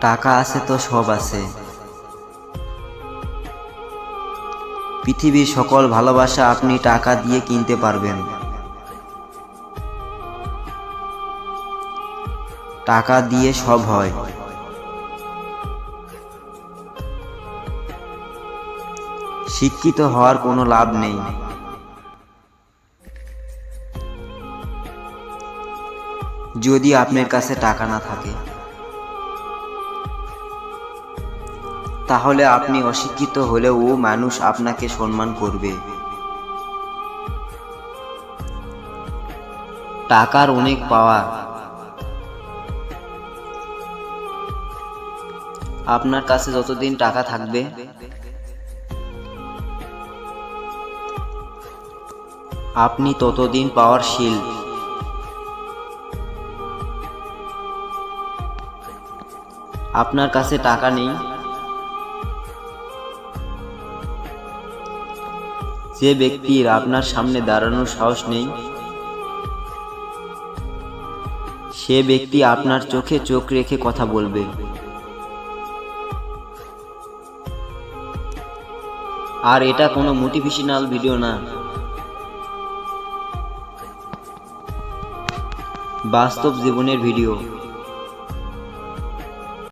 টাকা আছে তো সব আছে। পৃথিবীর সকল ভালোবাসা আপনি টাকা দিয়ে কিনতে পারবেন। টাকা দিয়ে সব হয়। শিক্ষিত হওয়ার কোনো লাভ নেই। যদি আপনার কাছে টাকা না থাকে তাহলে আপনি অশিক্ষিত হলেও মানুষ আপনাকে সম্মান করবে। টাকার অনেক পাওয়া। আপনার কাছে যতদিন টাকা থাকবে। আপনি ততদিন পাওয়ারশীল আপনার কাছে টাকা নেই। যে ব্যক্তির আপনার সামনে দাঁড়ানোর সাহস নেই, সে ব্যক্তি আপনার চোখে চোখ রেখে কথা বলবে। আর এটা কোনো মোটিভেশনাল ভিডিও না। বাস্তব জীবনের ভিডিও।